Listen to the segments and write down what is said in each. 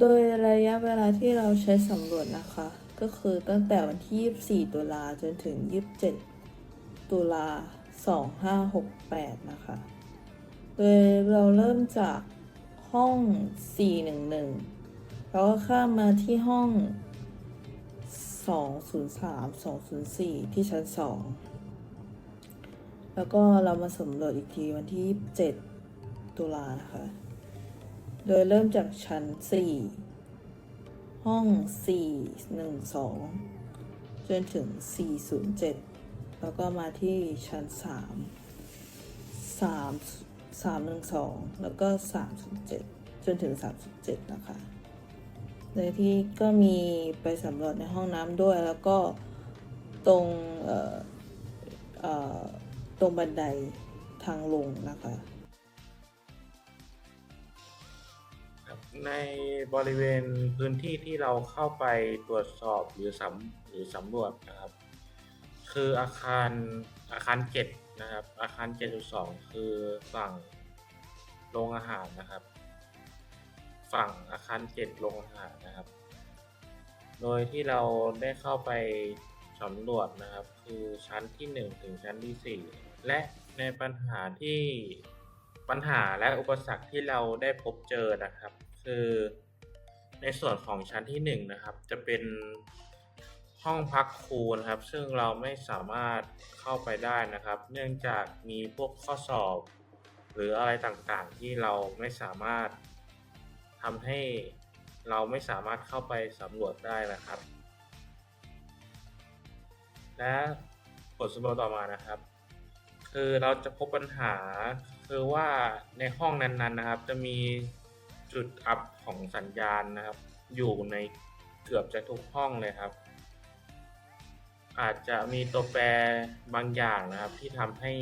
โดยระยะเวลาที่เราใช้สำรวจนะคะ ก็คือตั้งแต่วันที่ 24 ตุลาจนถึง 27 ตุลา 2568 นะคะ โดยเราเริ่มจากห้อง 411 แล้วก็ข้ามมาที่ห้อง 203 204 ที่ชั้น 2 แล้วก็เรามาสำรวจอีกทีวันที่ 27 ตุลานะคะ โดยเริ่มจากชั้น 4 ห้อง 412 จนถึง 407 แล้วก็มาที่ชั้น 3 3 312 แล้วก็ 307 จนถึง307นะคะโดยที่ก็มีไปสำรวจในห้องน้ำด้วยแล้วก็ตรงตรงบันไดทางลงนะคะ ในบริเวณพื้นที่ที่เราเข้าไปตรวจสอบหรือสำหรือสำรวจนะครับ คืออาคารอาคารเจ็ดนะครับ อาคารเจ็ดสองคือฝั่งโรงอาหารนะครับ ฝั่งอาคารเจ็ดโรงอาหารนะครับ โดยที่เราได้เข้าไปสำรวจนะครับ คือชั้นที่หนึ่งถึงชั้นที่สี่และในปัญหาที่ปัญหาและอุปสรรคที่เราได้พบเจอนะครับ คือในส่วนของชั้นที่หนึ่งนะครับ จะเป็นห้องพักครูนะครับ ซึ่งเราไม่สามารถเข้าไปได้นะครับ เนื่องจากมีพวกข้อสอบ หรืออะไรต่างๆ ที่เราไม่สามารถทำให้เราไม่สามารถเข้าไปสำรวจได้นะครับ และผลสำรวจต่อมานะครับ คือเราจะพบปัญหาคือว่าในห้องนั้นๆนะครับ จะมี จุดอับของสัญญาณนะครับ อยู่ในเกือบจะทุกห้องเลยครับ อาจจะมีตัวแปรบางอย่างนะครับ ที่ทำให้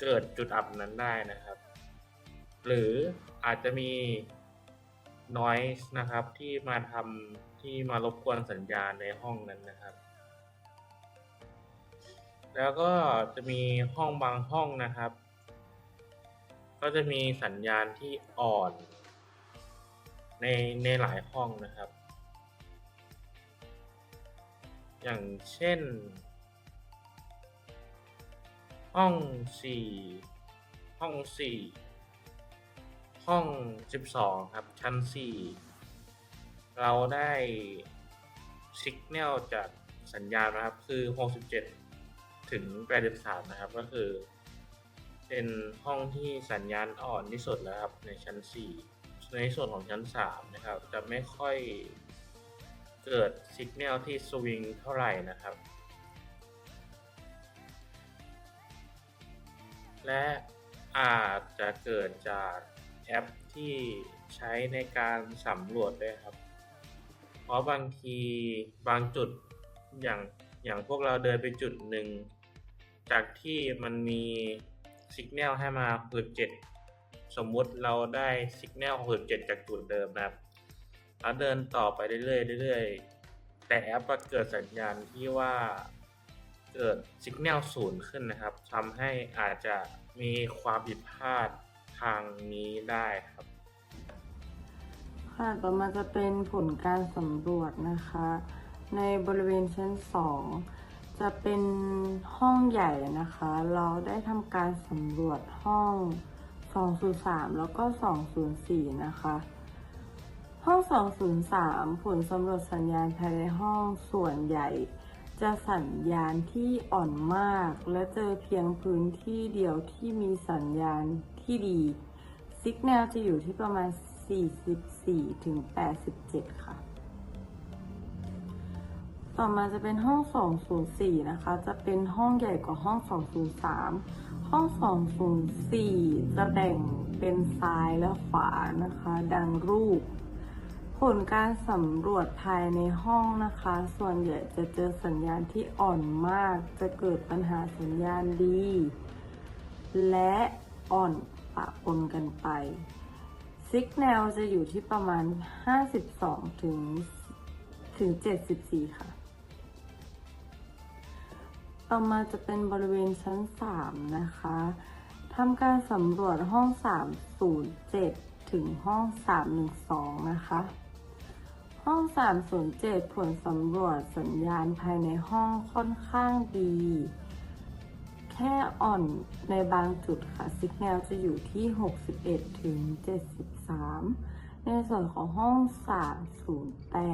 เกิดจุดอับนั้นได้นะครับ หรืออาจจะมี noise นะครับ ที่มาทำที่มารบกวนสัญญาณในห้องนั้นนะครับ แล้วก็จะมีห้องบางห้องนะครับ ก็จะมีสัญญาณที่อ่อน ในในหลายห้องนะครับ อย่างเช่น ห้องสี่ห้องสี่ห้องสิบสองครับ ชั้นสี่เราได้สัญญาณจากสัญญาณนะครับ คือหกสิบเจ็ดถึงแปดสิบสามนะครับ ก็คือ เป็นห้องที่สัญญาณอ่อนที่สุดแล้วครับในชั้นสี่ในส่วนของชั้นสามนะครับ จะไม่ค่อยเกิดสัญญาณที่สวิงเท่าไหร่นะครับ และอาจจะเกิดจากแอปที่ใช้ในการสำรวจด้วยครับ เพราะบางทีบางจุดอย่างอย่างพวกเราเดินไปจุดหนึ่ง จากที่มันมี สัญญาณให้มา67สมมุติเราได้สัญญาณ67จากจุดเดิมนะครับแล้วเดินต่อไปเรื่อยๆเรื่อยๆ แต่แอปก็เกิดสัญญาณที่ว่าเกิดสัญญาณศูนย์ขึ้นนะครับทำให้อาจจะมีความผิดพลาดทางนี้ได้ครับ ค่ะต่อมาจะเป็นผลการสำรวจนะคะ ในบริเวณชั้น 2 จะเป็นห้องใหญ่นะคะ เราได้ทำการสำรวจห้อง 203 แล้วก็ 204 นะคะ ห้อง 203 ผลสำรวจสัญญาณภายในห้องส่วนใหญ่ จะสัญญาณที่อ่อนมาก และเจอเพียงพื้นที่เดียวที่มีสัญญาณที่ดีสิกแนลจะอยู่ที่ประมาณ 44-87 ค่ะ ต่อมาจะเป็นห้อง 204 นะคะ จะเป็นห้องใหญ่กว่าห้อง 203 ห้อง 204 จะแบ่งเป็นซ้ายและขวานะคะ ดังรูป ผลการสำรวจภายในห้องนะคะ ส่วนใหญ่จะเจอสัญญาณที่อ่อนมาก จะเกิดปัญหาสัญญาณดี และอ่อนปะปนกันไปซิกแนลจะอยู่ที่ประมาณ 52 ถึง ถึง 74 ค่ะ ต่อมาจะเป็นบริเวณชั้น 3 นะคะทำการสำรวจห้อง 307 ถึงห้อง 312 นะคะ ห้อง 307 ผลสำรวจสัญญาณภายในห้องค่อนข้างดี แค่อ่อนในบางจุดค่ะ สิกแนลจะอยู่ที่ 61 ถึง 73 ในส่วนของห้อง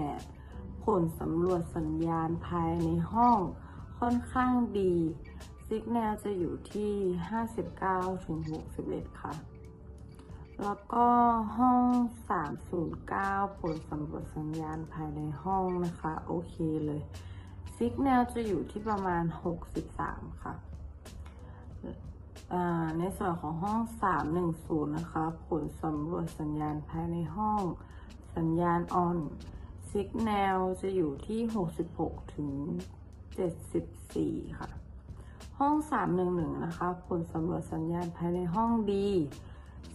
308 ผลสำรวจสัญญาณภายในห้อง ค่อนข้างดีสิกแนลจะอยู่ที่ 59ถึง61 ค่ะ แล้วก็ห้อง 309 ผลสำรวจสัญญาณภายในห้องนะคะ โอเคเลยสิกแนลจะอยู่ที่ประมาณ 63 ค่ะอ่าในส่วนของห้อง 310 นะคะ ผลสำรวจสัญญาณภายในห้อง สัญญาณออนสิกแนลจะอยู่ที่ 66 ถึง 74 ค่ะ ห้อง 311 นะคะ ผลสำรวจสัญญาณภายในห้องดี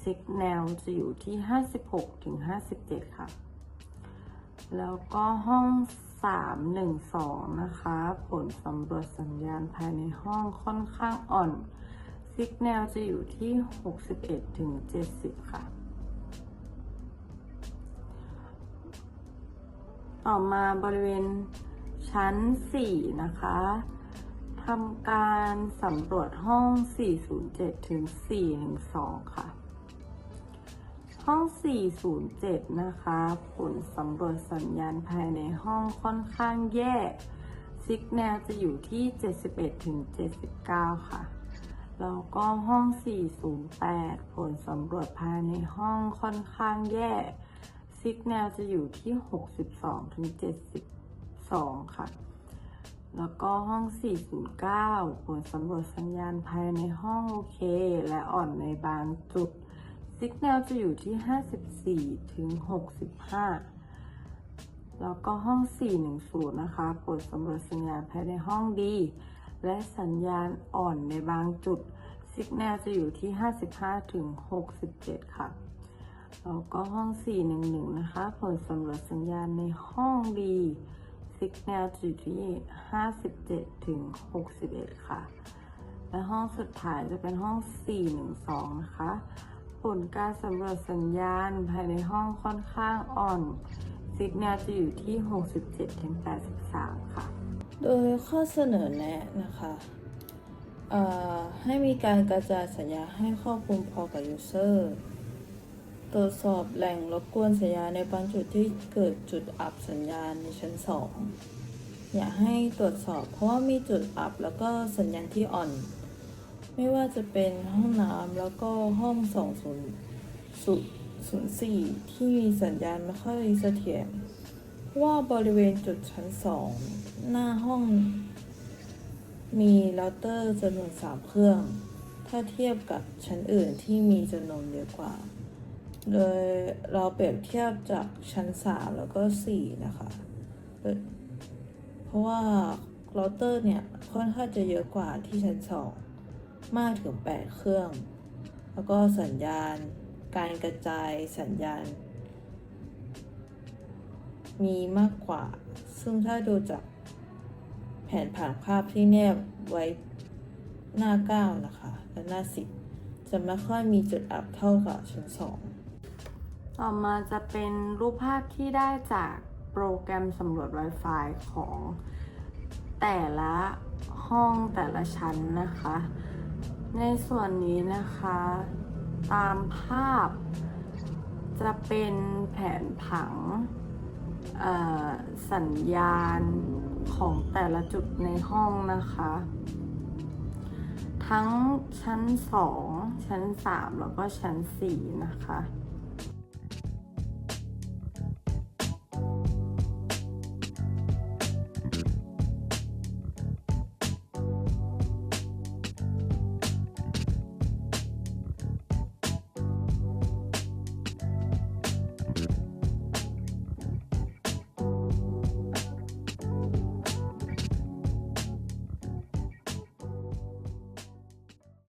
สิกแนลจะอยู่ที่ 56ถึง57 ค่ะ แล้วก็ห้อง 312 นะคะ ผลสำรวจสัญญาณภายในห้องค่อนข้างอ่อนสิกแนลจะอยู่ที่ 61ถึง70 ค่ะ ต่อมาบริเวณ ชั้น 4 นะคะทำการสำรวจห้อง 407 ถึง 412 ค่ะ ห้อง 407 นะคะ ผลสำรวจสัญญาณภายในห้องค่อนข้างแย่สิกแนลจะอยู่ที่ 71 ถึง 79 ค่ะ แล้วก็ห้อง 408 ผลสำรวจภายในห้องค่อนข้างแย่สิกแนลจะอยู่ที่ 62 ถึง 2 ค่ะ แล้วก็ห้อง 409 ผลสำรวจสัญญาณภายในห้องโอเค และอ่อนในบางจุดสิกแนลจะอยู่ที่ 54 ถึง 65 แล้วก็ห้อง 410 นะคะ ผลสำรวจสัญญาณภายในห้องดี และสัญญาณอ่อนในบางจุดสิกแนลจะอยู่ที่ 55 ถึง 67 ค่ะ แล้วก็ห้อง 411 นะคะ ผลสำรวจสัญญาณในห้องดี สิกแนลจะอยู่ที่ 57 ถึง 61 ค่ะ และห้องสุดท้ายจะเป็นห้อง 412 นะคะ ผลการสำรวจสัญญาณภายในห้องค่อนข้างอ่อนสิกแนลจะอยู่ที่ 67 ถึง 83 ค่ะ โดยข้อเสนอแนะนะคะให้มีการกระจายสัญญาให้ครอบคลุมพอกับ user ตรวจสอบแหล่งรบกวนสัญญาณในบางจุดที่เกิดจุดอับสัญญาณในชั้น2อยากให้ตรวจสอบเพราะว่ามีจุดอับแล้วก็สัญญาณที่อ่อน ไม่ว่าจะเป็นห้องน้ำแล้วก็ห้อง2004ที่มีสัญญาณไม่ค่อยเสถียรเพราะว่าบริเวณจุดชั้นสองหน้าห้องมีเราเตอร์จำนวนสามเครื่อง ถ้าเทียบกับชั้นอื่นที่มีจำนวนเยอะกว่า โดยเราเปรียบเทียบจากชั้นสามแล้วก็สี่นะคะ เพราะว่าเราเตอร์เนี่ย ค่อนข้างจะเยอะกว่าที่ชั้นสองมากถึง 8 เครื่อง แล้วก็สัญญาณการกระจายสัญญาณ มีมากกว่า ซึ่งถ้าดูจากแผนผังภาพที่แนบไว้หน้า 9 นะคะ และหน้า 10 จะไม่ค่อยมีจุดอับเท่ากับชั้น 2 ต่อมาจะเป็นรูปภาพที่ได้จากโปรแกรมสำรวจ Wi-Fi ของแต่ละห้องแต่ละชั้นนะคะ ในส่วนนี้นะคะ ตามภาพจะเป็นแผนผังสัญญาณของแต่ละจุดในห้องนะคะ ทั้งชั้น 2 ชั้น 3 แล้วก็ชั้น 4 นะคะ